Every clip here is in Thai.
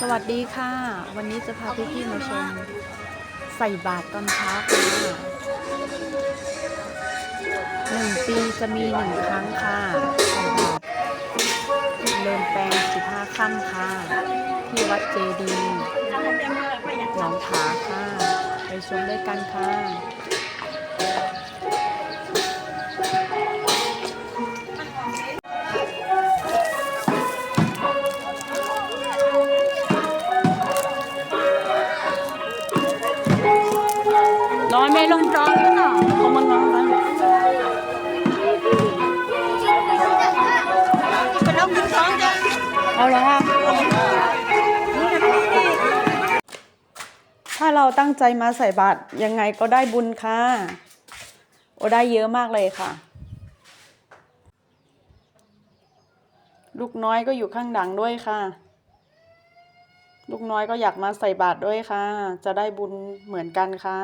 สวัสดีค่ะ วันนี้จะพาพี่ๆมาชมใส่บาตรตอนเช้าค่ะหนึ่งปีจะมีหนึ่งครั้งค่ะใส่บาตรเริ่มแปลงสิบห้าค่ำค่ะ ที่วัดเจดีย์หนองผาค่ะ ไปชมด้วยกันค่ะะเอาละค่ะถ้าเราตั้งใจมาใส่บาตรยังไงก็ได้บุญค่ะ โอได้เยอะมากเลยค่ะ ลูกน้อยก็อยู่ข้างหลังด้วยค่ะ ลูกน้อยก็อยากมาใส่บาตรด้วยค่ะ จะได้บุญเหมือนกันค่ะ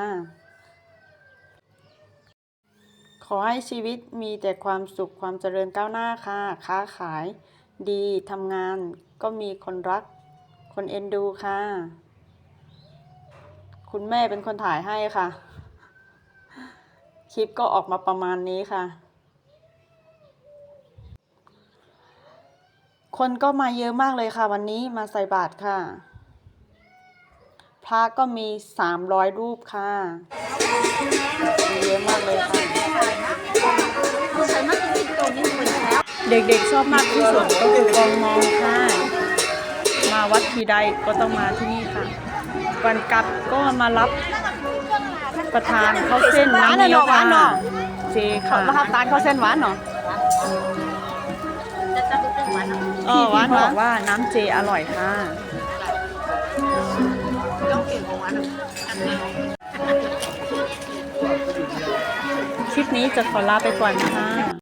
ขอให้ชีวิตมีแต่ความสุขความเจริญก้าวหน้าค่ะ ค้าขาย ดีทำงานก็มีคนรัก คนเอ็นดูค่ะ คุณแม่เป็นคนถ่ายให้ค่ะ คลิปก็ออกมาประมาณนี้ค่ะ คนก็มาเยอะมากเลยค่ะ วันนี้มาใส่บาตรค่ะพระก็มีสามร้อยรูปค่ะมีเยอะมากเลยค่ะ เด็กๆชอบมากที่สุดก็คือกองมองค่ะ มาวัดทีใดก็ต้องมาที่นี่ค่ะก่อนกลับก็มารับประทานข้าวเส้นน้ำเงี้ยวค่ะเจค่ะมาทำตาลข้าวเส้นหวานเนาะจะจะเป็นหวานพี่พี่บอกว่าน้ำเจอร่อยค่ะต้องเก่งของหวานคลิปนี้จะขอลาไปก่อนนะคะ